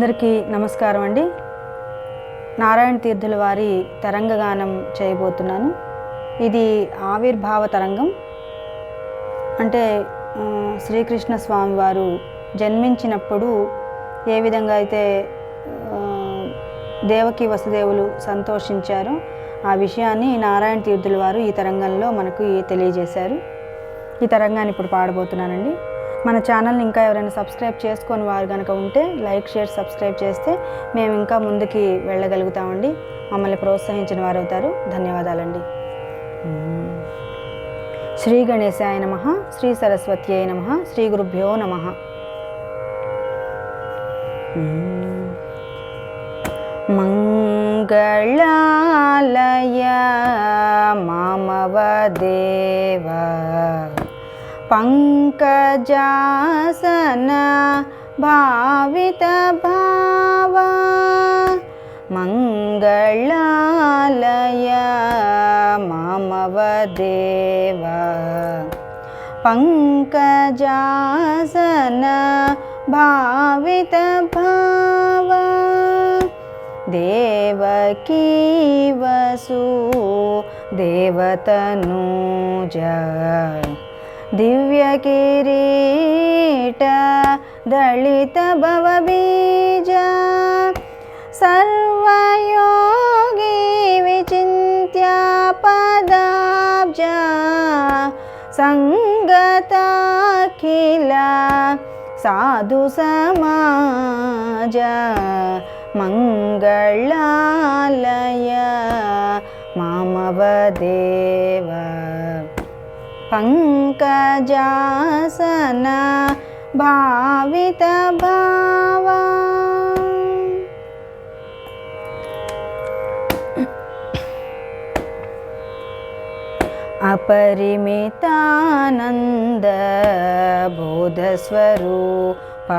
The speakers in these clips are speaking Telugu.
అందరికీ నమస్కారం అండి. నారాయణ తీర్థుల వారి తరంగగానం చేయబోతున్నాను. ఇది ఆవిర్భావ తరంగం. అంటే శ్రీకృష్ణ స్వామి వారు జన్మించినప్పుడు ఏ విధంగా అయితే దేవకి వసుదేవులు సంతోషించారో ఆ విషయాన్ని నారాయణ తీర్థుల వారు ఈ తరంగంలో మనకు తెలియజేశారు. ఈ తరంగాన్ని ఇప్పుడు పాడబోతున్నానండి. మన ఛానల్ని ఇంకా ఎవరైనా సబ్స్క్రైబ్ చేసుకొని వారు కనుక ఉంటే లైక్ షేర్ సబ్స్క్రైబ్ చేస్తే మేము ఇంకా ముందుకి వెళ్ళగలుగుతామండి. మమ్మల్ని ప్రోత్సహించిన వారు అవుతారు. ధన్యవాదాలండి. శ్రీ గణేశాయ నమ శ్రీ సరస్వత్యై నమ శ్రీ గురుభ్యో నమ. మంగళాలయ మామవ पङ्कजासन भावितभावा भावित भाव मङ्गलालय मामवदेवाङ्कजासन् भावित भावेवकीवसु देवतनुज। భావ దేవకీ వసు దేవతనూజ దివ్య కిరీట దళిత భవబీజ సర్వయోగి విచింత్య పదాబ్జ సంగతాఖిల సాధు पङ्कजासन भावितभावा। अपरिमितानन्दबोधस्वरूप।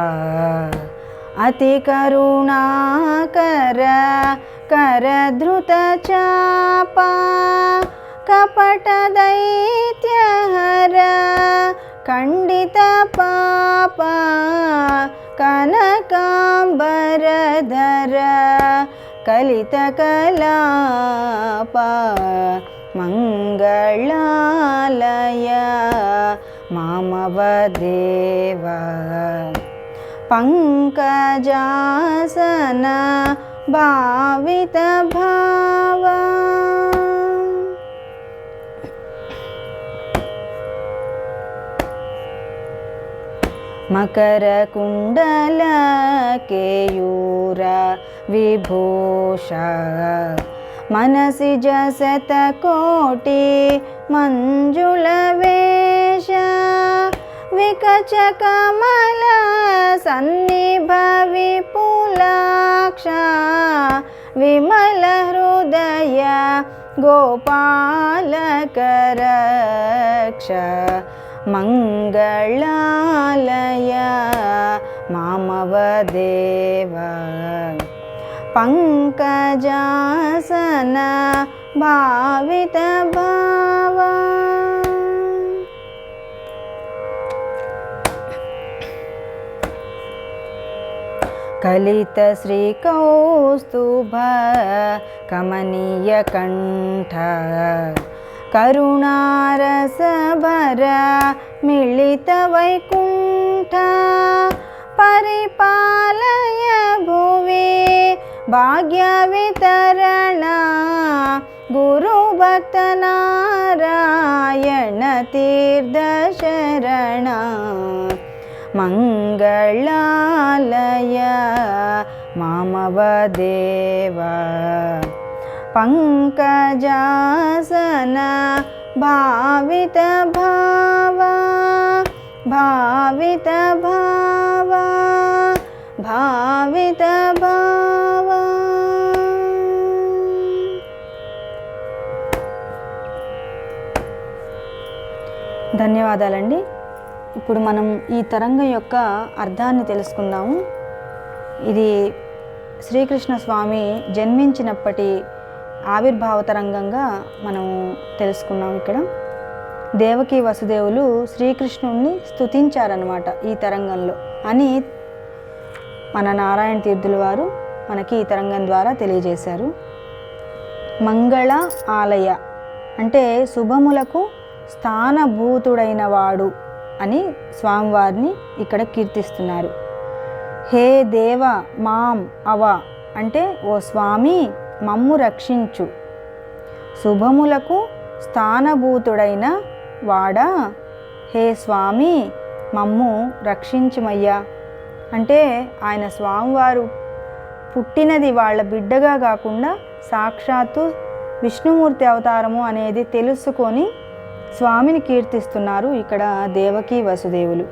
अतिकरुणाकर करधृतचापा। कपटदैत्यहर खण्डितपाप कनकाम्बरधर कलितकलाप मङ्गलालय मामव देव पङ्कजासन भावित भाव मकरकुण्डल केयूर विभूष मनसि जसतकोटि मञ्जुलवेश विकचकमल सन्निभ विपुलाक्ष विमलहृदय गोपालकरक्ष मङ्गलालय मामवदेव पङ्कजासन भावित भाव कलितश्रीकौस्तु भमनीयकण्ठ కరుణారసభర మిళిత వైకుంఠ పరిపాలయ భువే భాగ్య వితరణ గురు భక్తనారాయణ తీర్థశరణ మంగళాలయ మామవ దేవా भावित भाव भावित भाव ధన్యవాదాలండి ఇప్పుడు మనం ఈ తరంగం యొక్క అర్థాన్ని తెలుసుకుందాము ఇది శ్రీకృష్ణ స్వామి జన్మించినప్పటి ఆవిర్భావ తరంగంగా మనం తెలుసుకున్నాం ఇక్కడ. దేవకి వసుదేవులు శ్రీకృష్ణుణ్ణి స్థుతించారనమాట ఈ తరంగంలో అని మన నారాయణ తీర్థుల వారు మనకి ఈ తరంగం ద్వారా తెలియజేశారు. మంగళ ఆలయ అంటే శుభములకు స్థానభూతుడైన వాడు అని స్వామివారిని ఇక్కడ కీర్తిస్తున్నారు. హే దేవ మాం అవ అంటే ఓ స్వామి మమ్ము రక్షించు. శుభములకు స్థానభూతుడైన వాడా హే స్వామి మమ్ము రక్షించుమయ్యా. అంటే ఆయన స్వామివారు పుట్టినది వాళ్ళ బిడ్డగా కాకుండా సాక్షాత్తు విష్ణుమూర్తి అవతారము అనేది తెలుసుకొని స్వామిని కీర్తిస్తున్నారు ఇక్కడ దేవకీ వసుదేవులు.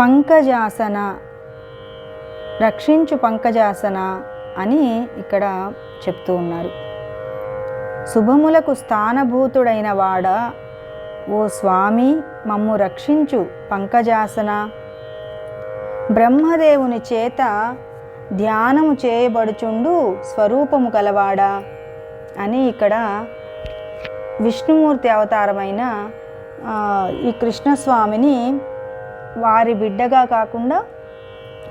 పంకజాసన రక్షించు పంకజాసన అని ఇక్కడ చెప్తూ ఉన్నారు. శుభములకు స్థానభూతుడైన వాడ ఓ స్వామి మమ్ము రక్షించు పంకజాసన. బ్రహ్మదేవుని చేత ధ్యానము చేయబడుచుండు స్వరూపము కలవాడా అని ఇక్కడ విష్ణుమూర్తి అవతారమైన ఈ కృష్ణస్వామిని వారి బిడ్డగా కాకుండా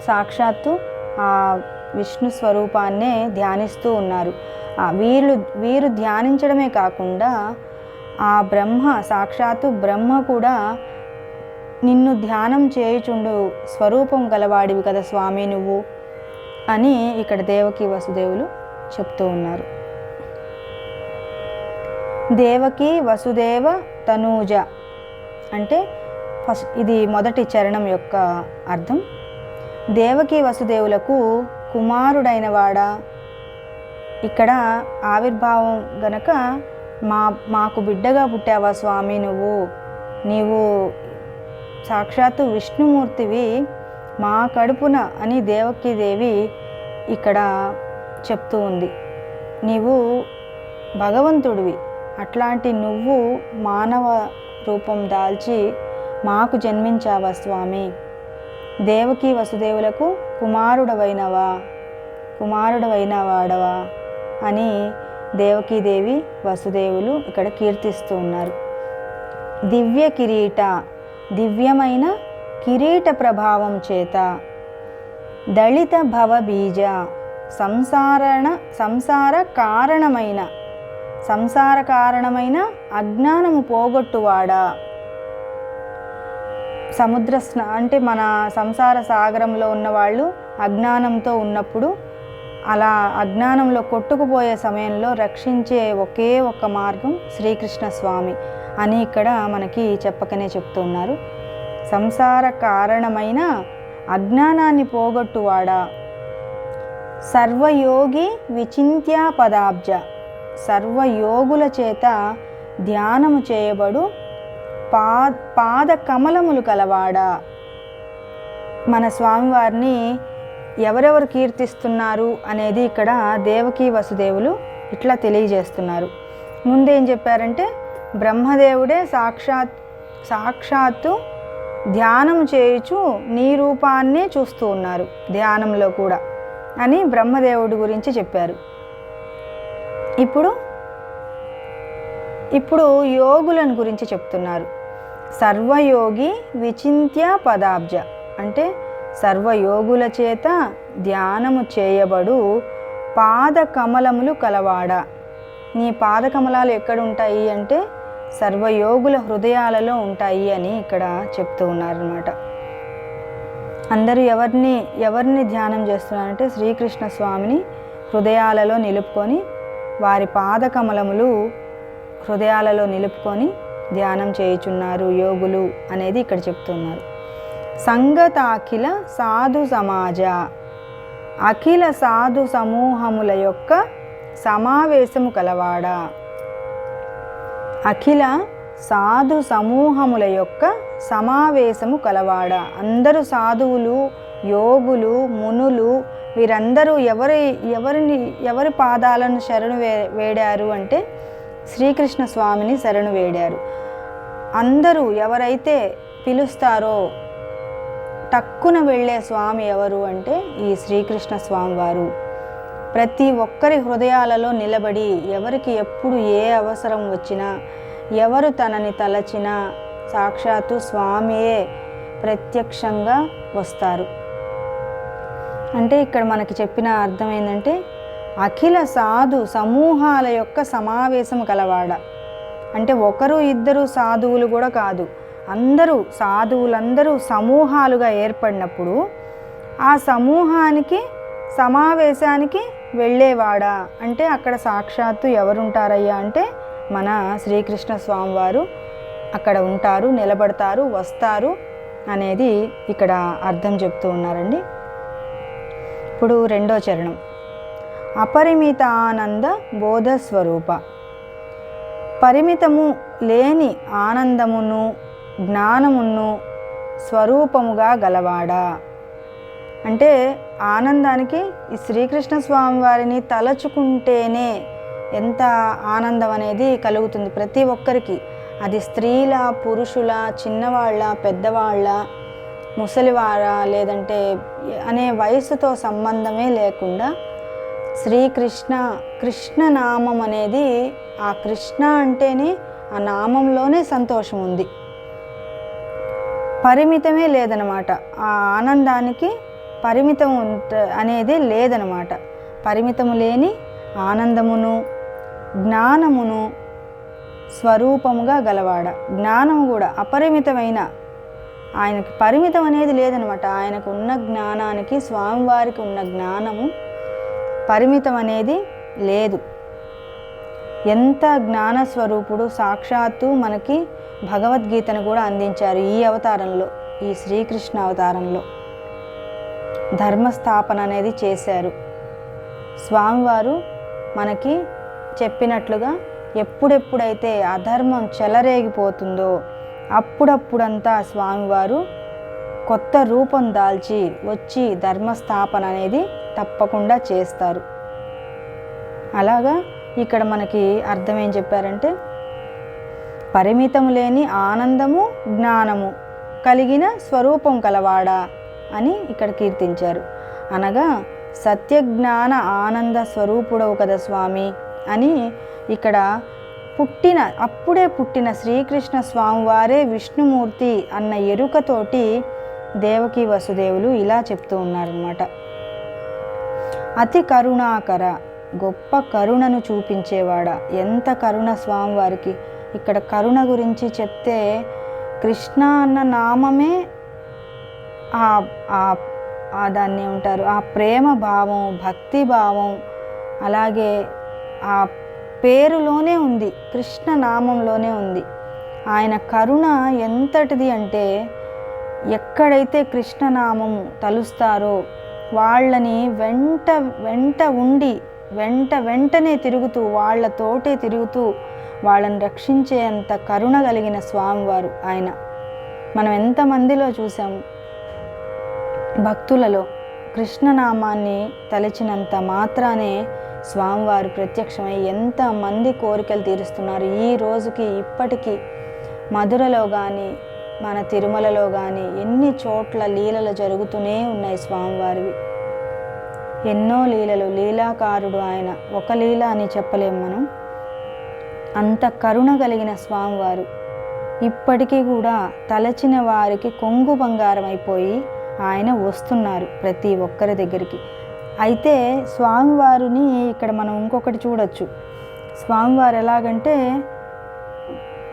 సాక్షాత్తు ఆ విష్ణు స్వరూపాన్నే ధ్యానిస్తూ ఉన్నారు. ఆ వీళ్ళు వీరు ధ్యానించడమే కాకుండా ఆ బ్రహ్మ సాక్షాత్తు బ్రహ్మ కూడా నిన్ను ధ్యానం చేయుచుండు స్వరూపం గలవాడివి కదా స్వామి నువ్వు అని ఇక్కడ దేవకి వసుదేవులు చెప్తూ ఉన్నారు. దేవకి వసుదేవ తనూజ అంటే ఫస్ట్ ఇది మొదటి చరణం యొక్క అర్థం. దేవకి వసుదేవులకు కుమారుడైన వాడా ఇక్కడ ఆవిర్భావం గనక మా మాకు బిడ్డగా పుట్టావా స్వామి నువ్వు? నీవు సాక్షాత్తు విష్ణుమూర్తివి మా కడుపున అని దేవకీదేవి ఇక్కడ చెప్తూ ఉంది. నీవు భగవంతుడివి. అట్లాంటి నువ్వు మానవ రూపం దాల్చి మాకు జన్మించావా స్వామి? దేవకీ వసుదేవులకు కుమారుడవైనవా? కుమారుడవైన వాడవా అని దేవకీదేవి వసుదేవులు ఇక్కడ కీర్తిస్తూ ఉన్నారు. దివ్య కిరీట దివ్యమైన కిరీట ప్రభావం చేత దళిత భవ బీజ సంసారణ సంసార కారణమైన సంసార కారణమైన అజ్ఞానము పోగొట్టువాడా? సముద్ర స్నా అంటే మన సంసార సాగరంలో ఉన్నవాళ్ళు అజ్ఞానంతో ఉన్నప్పుడు అలా అజ్ఞానంలో కొట్టుకుపోయే సమయంలో రక్షించే ఒకే ఒక్క మార్గం శ్రీకృష్ణ స్వామి అని ఇక్కడ మనకి చెప్పకనే చెప్తున్నారు. సంసార కారణమైన అజ్ఞానాన్ని పోగొట్టువాడా? సర్వయోగి విచింత్యా పదాబ్జ. సర్వయోగుల చేత ధ్యానము చేయబడు పా పాద కమలములు కలవాడా. మన స్వామివారిని ఎవరెవరు కీర్తిస్తున్నారు అనేది ఇక్కడ దేవకీ వసుదేవులు ఇట్లా తెలియజేస్తున్నారు. ముందేం చెప్పారంటే బ్రహ్మదేవుడే సాక్షాత్ సాక్షాత్తు ధ్యానం చేయుచు నీ రూపాన్నే చూస్తూ ఉన్నారు ధ్యానంలో కూడా అని బ్రహ్మదేవుడి గురించి చెప్పారు. ఇప్పుడు ఇప్పుడు యోగులను గురించి చెప్తున్నారు. సర్వయోగి విచింత్య పదాబ్జ. అంటే సర్వయోగుల చేత ధ్యానము చేయబడు పాదకమలములు కలవాడా. కలవాడ నీ పాదకమలాలు ఎక్కడ ఉంటాయి అంటే సర్వయోగుల హృదయాలలో ఉంటాయి అని ఇక్కడ చెప్తూ ఉన్నారనమాట అందరూ ఎవరిని ఎవరిని ధ్యానం చేస్తున్నారంటే శ్రీకృష్ణ స్వామిని హృదయాలలో నిలుపుకొని వారి పాదకమలములు హృదయాలలో నిలుపుకొని ధ్యానం చేయుచున్నారు యోగులు అనేది ఇక్కడ చెప్తున్నారు. సంగత అఖిల సాధు సమాజ. అఖిల సాధు సమూహముల యొక్క సమావేశము కలవాడా. అఖిల సాధు సమూహముల యొక్క సమావేశము కలవాడ. అందరూ సాధువులు యోగులు మునులు వీరందరూ ఎవరి ఎవరిని ఎవరి పాదాలను శరణు వే వేడారు అంటే శ్రీకృష్ణ స్వామిని శరణు వేడారు. అందరూ ఎవరైతే పిలుస్తారో టక్కున వెళ్ళే స్వామి ఎవరు అంటే ఈ శ్రీకృష్ణ స్వామి వారు ప్రతి ఒక్కరి హృదయాలలో నిలబడి ఎవరికి ఎప్పుడు ఏ అవసరం వచ్చినా ఎవరు తనని తలచినా సాక్షాత్తు స్వామియే ప్రత్యక్షంగా వస్తారు. అంటే ఇక్కడ మనకి చెప్పిన అర్థం ఏంటంటే అఖిల సాధు సమూహాల యొక్క సమావేశం కలవాడ. అంటే ఒకరు ఇద్దరు సాధువులు కూడా కాదు అందరూ సాధువులందరూ సమూహాలుగా ఏర్పడినప్పుడు ఆ సమూహానికి సమావేశానికి వెళ్ళేవాడా. అంటే అక్కడ సాక్షాత్తు ఎవరుంటారయ్యా అంటే మన శ్రీకృష్ణ స్వామివారు అక్కడ ఉంటారు నిలబడతారు వస్తారు అనేది ఇక్కడ అర్థం చెప్తూ ఉన్నారండి. ఇప్పుడు రెండో చరణం. అపరిమిత ఆనంద బోధ స్వరూప పరిమితము లేని ఆనందమును జ్ఞానమును స్వరూపముగా గలవాడా? అంటే ఆనందానికి ఈ శ్రీకృష్ణ స్వామి వారిని తలచుకుంటేనే ఎంత ఆనందం అనేది కలుగుతుంది ప్రతి ఒక్కరికి. అది స్త్రీల పురుషుల చిన్నవాళ్ళ పెద్దవాళ్ళ ముసలివారా లేదంటే అనే వయసుతో సంబంధమే లేకుండా శ్రీకృష్ణ కృష్ణ నామం అనేది ఆ కృష్ణ అంటేనే ఆ నామంలోనే సంతోషం ఉంది. పరిమితమే లేదనమాట. ఆ ఆనందానికి పరిమితం ఉంట అనేది లేదనమాట. పరిమితము లేని ఆనందమును జ్ఞానమును స్వరూపముగా గలవాడ. జ్ఞానం కూడా అపరిమితమైన ఆయనకి పరిమితం అనేది లేదనమాట. ఆయనకు ఉన్న జ్ఞానానికి స్వామివారికి ఉన్న జ్ఞానము పరిమితం అనేది లేదు. ఎంత జ్ఞాన స్వరూపుడు సాక్షాత్తు మనకి భగవద్గీతను కూడా అందించారు ఈ అవతారంలో ఈ శ్రీకృష్ణ అవతారంలో. ధర్మస్థాపన అనేది చేశారు. స్వామివారు మనకి చెప్పినట్లుగా ఎప్పుడెప్పుడైతే అధర్మం చెలరేగిపోతుందో అప్పుడప్పుడంతా స్వామివారు కొత్త రూపం దాల్చి వచ్చి ధర్మస్థాపన అనేది తప్పకుండా చేస్తారు. అలాగా ఇక్కడ మనకి అర్థం ఏం చెప్పారంటే పరిమితం లేని ఆనందము జ్ఞానము కలిగిన స్వరూపం కలవాడా అని ఇక్కడ కీర్తించారు. అనగా సత్యజ్ఞాన ఆనంద స్వరూపుడవు కదా స్వామి అని ఇక్కడ పుట్టిన అప్పుడే పుట్టిన శ్రీకృష్ణ స్వామివారే విష్ణుమూర్తి అన్న ఎరుకతోటి దేవకి వసుదేవులు ఇలా చెప్తూ ఉన్నారనమాట అతి కరుణాకర గొప్ప కరుణను చూపించేవాడ. ఎంత కరుణ స్వామివారికి. ఇక్కడ కరుణ గురించి చెప్తే కృష్ణ అన్న నామమే ఆ ఆ- ఆ దాన్ని ఏమంటారు? ఆ ప్రేమ భావం భక్తి భావం అలాగే ఆ పేరులోనే ఉంది. కృష్ణ నామంలోనే ఉంది. ఆయన కరుణ ఎంతటిది అంటే ఎక్కడైతే కృష్ణనామము తలుస్తారో వాళ్ళని వెంట వెంట ఉండి వెంట వెంటనే తిరుగుతూ వాళ్ళతోటే తిరుగుతూ వాళ్ళని రక్షించే అంత కరుణ కలిగిన స్వామివారు ఆయన. మనం ఎంతమందిలో చూసాము భక్తులలో కృష్ణనామాన్ని తలచినంత మాత్రానే స్వామివారు ప్రత్యక్షమై ఎంతమంది కోరికలు తీరుస్తున్నారు. ఈ రోజుకి ఇప్పటికీ మధురలో కానీ మన తిరుమలలో కానీ ఎన్ని చోట్ల లీలలు జరుగుతూనే ఉన్నాయి స్వామివారివి. ఎన్నో లీలలు లీలాకారుడు ఆయన ఒక లీల అని చెప్పలేం మనం. అంత కరుణ కలిగిన స్వామివారు ఇప్పటికీ కూడా తలచిన వారికి కొంగు బంగారం అయిపోయి ఆయన వస్తున్నారు ప్రతి ఒక్కరి దగ్గరికి. అయితే స్వామివారిని ఇక్కడ మనం ఇంకొకటి చూడొచ్చు. స్వామివారు ఎలాగంటే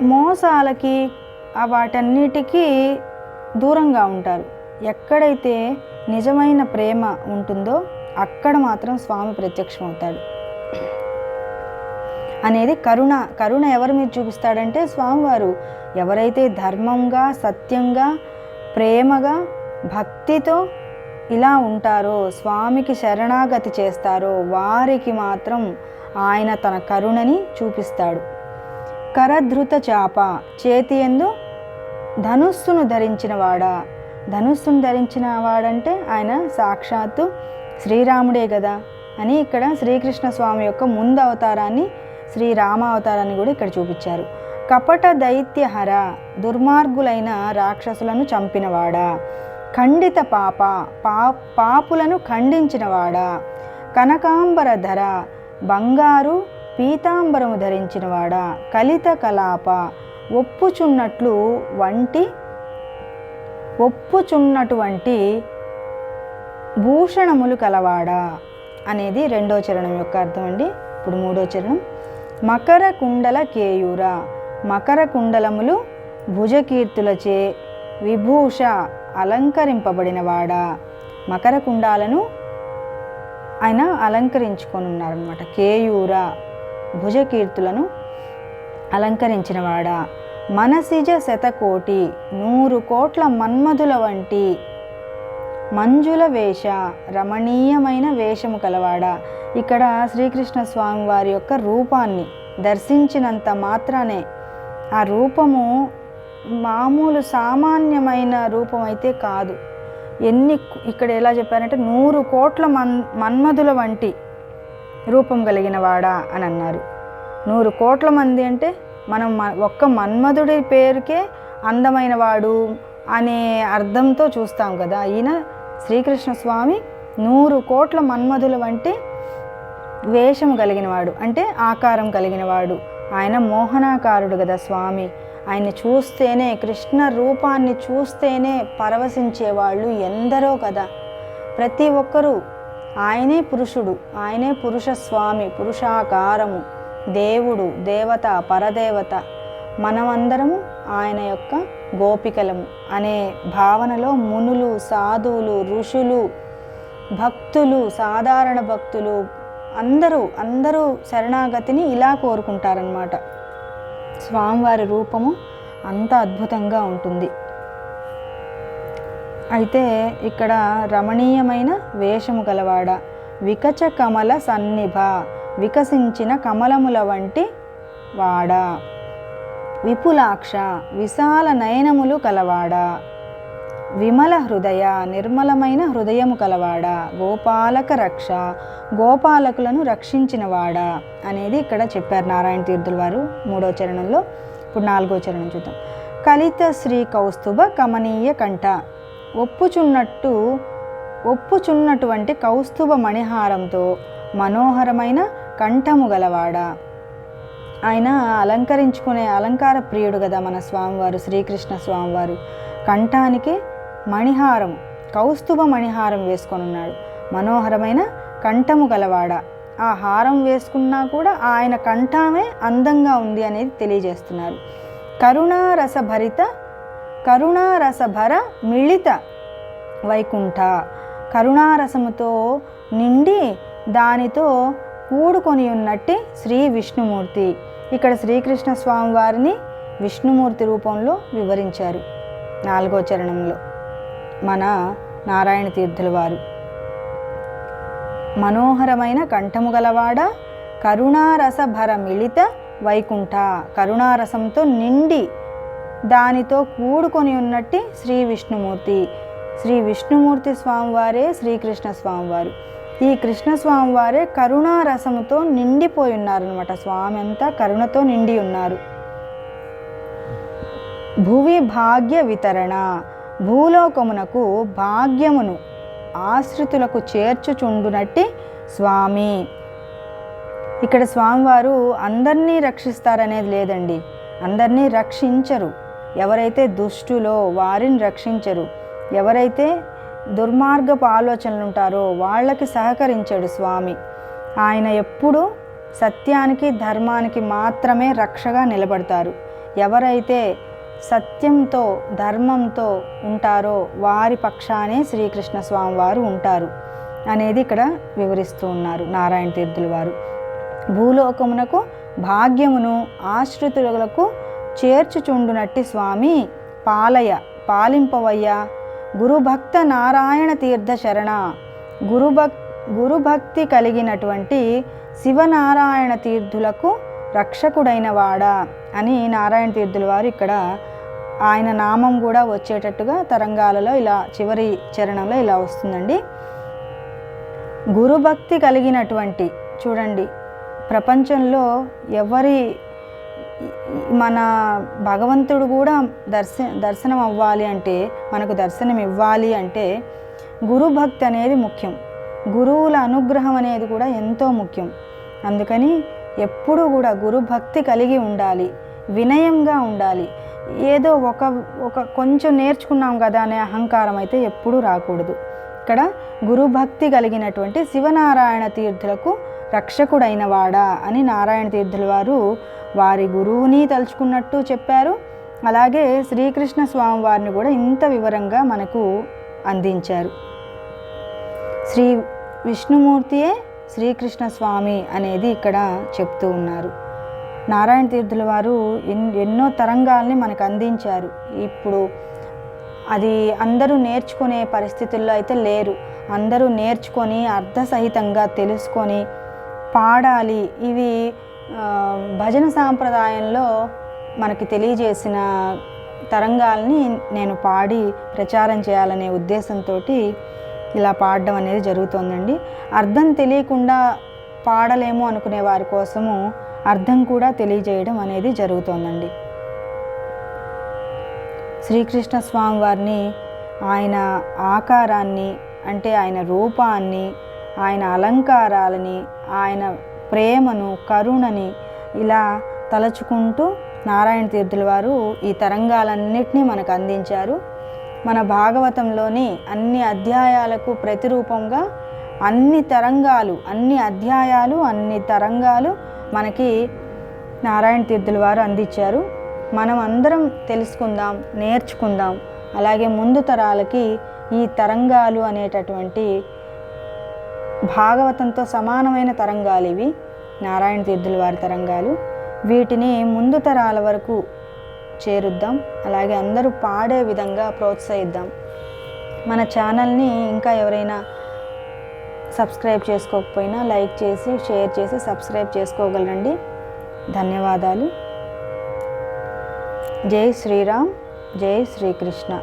మోసాలకి వాటన్నిటికీ దూరంగా ఉంటారు. ఎక్కడైతే నిజమైన ప్రేమ ఉంటుందో అక్కడ మాత్రం స్వామి ప్రత్యక్షమవుతాడు. అనేది కరుణ కరుణ ఎవరి మీద చూపిస్తాడంటే స్వామివారు. ఎవరైతే ధర్మంగా సత్యంగా ప్రేమగా భక్తితో ఇలా ఉంటారో స్వామికి శరణాగతి చేస్తారో వారికి మాత్రం ఆయన తన కరుణని చూపిస్తాడు. కరధృత చాప చేతి ఎందు ధనుస్సును ధరించినవాడా? ధనుస్సును ధరించిన వాడంటే ఆయన సాక్షాత్తు శ్రీరాముడే కదా అని ఇక్కడ శ్రీకృష్ణ స్వామి యొక్క ముందు అవతారాన్ని శ్రీరామ అవతారాన్ని కూడా ఇక్కడ చూపించారు. కపట దైత్యహర దుర్మార్గులైన రాక్షసులను చంపినవాడా? ఖండిత పాప పా పాపులను ఖండించినవాడా? కనకాంబర ధర బంగారు పీతాంబరము ధరించినవాడ కలిత కలాప ఒప్పుచున్నట్లు వంటి ఒప్పుచున్నటువంటి భూషణములు కలవాడా అనేది రెండో చరణం యొక్క అర్థం అండి. ఇప్పుడు మూడో చరణం. మకర కుండల కేయూర మకర కుండలములు భుజకీర్తులచే విభూష అలంకరింపబడినవాడా మకర కుండాలను ఆయన అలంకరించుకొని ఉన్నారనమాట కేయూర భుజకీర్తులను అలంకరించినవాడా? మనసిజ శతకోటి నూరు కోట్ల మన్మధుల వంటి మంజుల వేష రమణీయమైన వేషము కలవాడా? ఇక్కడ శ్రీకృష్ణ స్వామి వారి యొక్క రూపాన్ని దర్శించినంత మాత్రానే ఆ రూపము మామూలు సామాన్యమైన రూపం అయితే కాదు. ఎన్ని ఇక్కడ ఎలా చెప్పారంటే నూరు కోట్ల మన్ మన్మధుల వంటి రూపం కలిగినవాడా అని అన్నారు. నూరు కోట్ల మంది అంటే మనం ఒక్క మన్మధుడి పేరుకే అందమైన వాడు అనే అర్థంతో చూస్తాం కదా. ఈయన శ్రీకృష్ణ స్వామి నూరు కోట్ల మన్మధుల వంటి వేషం కలిగినవాడు అంటే ఆకారం కలిగినవాడు. ఆయన మోహనాకారుడు కదా స్వామి. ఆయన్ని చూస్తేనే కృష్ణ రూపాన్ని చూస్తేనే పరవశించేవాళ్ళు ఎందరో కదా. ప్రతి ఒక్కరూ ఆయనే పురుషుడు ఆయనే పురుష స్వామి పురుషాకారము దేవుడు దేవత పరదేవత. మనమందరము ఆయన యొక్క గోపికలము. అనే భావనలో మునులు సాధువులు ఋషులు భక్తులు సాధారణ భక్తులు అందరూ అందరూ శరణాగతిని ఇలా కోరుకుంటారనమాట స్వామివారి రూపము అంత అద్భుతంగా ఉంటుంది. అయితే ఇక్కడ రమణీయమైన వేషము గలవాడ. వికచ కమల సన్నిభ వికసించిన కమలముల వంటి వాడ. విపులాక్ష విశాల నయనములు కలవాడ. విమల హృదయ నిర్మలమైన హృదయము కలవాడ. గోపాలక రక్ష గోపాలకులను రక్షించినవాడా అనేది ఇక్కడ చెప్పారు నారాయణ తీర్థుల వారు మూడో చరణంలో. ఇప్పుడు నాలుగో చరణం చూద్దాం. కలిత శ్రీ కౌస్తుభ కమనీయ కంఠ. ఒప్పుచున్నట్టు ఒప్పుచున్నటువంటి కౌస్తుభ మణిహారంతో మనోహరమైన కంఠము గలవాడ. ఆయన అలంకరించుకునే అలంకార ప్రియుడు కదా మన స్వామివారు శ్రీకృష్ణ స్వామివారు. కంఠానికి మణిహారం కౌస్తుభ మణిహారం వేసుకొని ఉన్నాడు మనోహరమైన కంఠము గలవాడ. ఆ హారం వేసుకున్నా కూడా ఆయన కంఠమే అందంగా ఉంది అనేది తెలియజేస్తున్నారు. కరుణారసభరిత కరుణారసభర మిళిత వైకుంఠ. కరుణారసముతో నిండి దానితో కూడుకొని ఉన్నట్టి శ్రీ విష్ణుమూర్తి. ఇక్కడ శ్రీకృష్ణ స్వామి వారిని విష్ణుమూర్తి రూపంలో వివరించారు నాలుగో చరణంలో. మన నారాయణ తీర్థుల వారు. మనోహరమైన కంఠము గలవాడ కరుణారసభర మిళిత వైకుంఠ. కరుణారసంతో నిండి దానితో కూడుకొని ఉన్నట్టి శ్రీ విష్ణుమూర్తి. శ్రీ విష్ణుమూర్తి స్వామివారే శ్రీకృష్ణ స్వామివారు. ఈ కృష్ణ స్వామివారే కరుణారసముతో నిండిపోయి ఉన్నారనమాట స్వామి అంతా కరుణతో నిండి ఉన్నారు. భువి భాగ్య వితరణ. భూలోకమునకు భాగ్యమును ఆశ్రితులకు చేర్చుచుండునట్టి స్వామి. ఇక్కడ స్వామివారు అందరినీ రక్షిస్తారనేది లేదండి. అందరినీ రక్షించరు. ఎవరైతే దుష్టులో వారిని రక్షించరు ఎవరైతే దుర్మార్గపు ఆలోచనలు ఉంటారో వాళ్ళకి సహకరించాడు స్వామి. ఆయన ఎప్పుడూ సత్యానికి ధర్మానికి మాత్రమే రక్షగా నిలబడతారు. ఎవరైతే సత్యంతో ధర్మంతో ఉంటారో వారి పక్షానే శ్రీకృష్ణ స్వామి వారు ఉంటారు అనేది ఇక్కడ వివరిస్తూ ఉన్నారు నారాయణ తీర్థుల వారు. భూలోకమునకు భాగ్యమును ఆశ్రితులకు చేర్చుచుండునట్టి స్వామి పాలయ పాలింపవయ్యా. గురుభక్త నారాయణ తీర్థ శరణ. గురుభక్ గురుభక్తి కలిగినటువంటి శివనారాయణ తీర్థులకు రక్షకుడైన వాడా అని నారాయణ తీర్థుల వారు ఇక్కడ ఆయన నామం కూడా వచ్చేటట్టుగా తరంగాలలో ఇలా చివరి చరణంలో ఇలా వస్తుందండి. గురుభక్తి కలిగినటువంటి చూడండి ప్రపంచంలో ఎవరి మన భగవంతుడు కూడా దర్శ దర్శనం అవ్వాలి అంటే మనకు దర్శనం ఇవ్వాలి అంటే గురుభక్తి అనేది ముఖ్యం. గురువుల అనుగ్రహం అనేది కూడా ఎంతో ముఖ్యం. అందుకని ఎప్పుడూ కూడా గురుభక్తి కలిగి ఉండాలి. వినయంగా ఉండాలి. ఏదో ఒక ఒక కొంచెం నేర్చుకున్నాం కదా అనే అహంకారం అయితే ఎప్పుడూ రాకూడదు. ఇక్కడ గురుభక్తి కలిగినటువంటి శివనారాయణ తీర్థులకు రక్షకుడైన వాడా అని నారాయణ తీర్థుల వారు వారి గురువుని తలుచుకున్నట్టు చెప్పారు. అలాగే శ్రీకృష్ణ స్వామి వారిని కూడా ఇంత వివరంగా మనకు అందించారు. శ్రీ విష్ణుమూర్తియే శ్రీకృష్ణ స్వామి అనేది ఇక్కడ చెప్తూ ఉన్నారు. నారాయణ తీర్థుల వారు ఎన్ ఎన్నో తరంగాల్ని మనకు అందించారు. ఇప్పుడు అది అందరూ నేర్చుకునే పరిస్థితుల్లో అయితే లేరు. అందరూ నేర్చుకొని అర్థసహితంగా తెలుసుకొని పాడాలి. ఇవి భజన సాంప్రదాయంలో మనకి తెలియజేసిన తరంగాల్ని నేను పాడి ప్రచారం చేయాలనే ఉద్దేశంతో ఇలా పాడడం అనేది జరుగుతోందండి. అర్థం తెలియకుండా పాడలేము అనుకునే వారి కోసము అర్థం కూడా తెలియజేయడం అనేది జరుగుతోందండి. శ్రీకృష్ణ స్వామి వారిని ఆయన ఆకారాన్ని అంటే ఆయన రూపాన్ని ఆయన అలంకారాలని ఆయన ప్రేమను కరుణని ఇలా తలచుకుంటూ నారాయణ తీర్థుల వారు ఈ తరంగాలన్నిటినీ మనకు అందించారు. మన భాగవతంలోని అన్ని అధ్యాయాలకు ప్రతిరూపంగా అన్ని తరంగాలు అన్ని అధ్యాయాలు అన్ని తరంగాలు మనకి నారాయణ తీర్థుల వారు అందించారు. మనం అందరం తెలుసుకుందాం నేర్చుకుందాం. అలాగే ముందు తరాలకి ఈ తరంగాలు అనేటటువంటి భాగవతంతో సమానమైన తరంగాలు ఇవి. నారాయణ తీర్థుల వారి తరంగాలు. వీటిని ముందు తరాల వరకు చేరుద్దాం. అలాగే అందరూ పాడే విధంగా ప్రోత్సహిద్దాం. మన ఛానల్ని ఇంకా ఎవరైనా సబ్స్క్రైబ్ చేసుకోకపోయినా లైక్ చేసి షేర్ చేసి సబ్స్క్రైబ్ చేసుకోగలరండి. ధన్యవాదాలు. జై శ్రీరామ్. జై శ్రీకృష్ణ.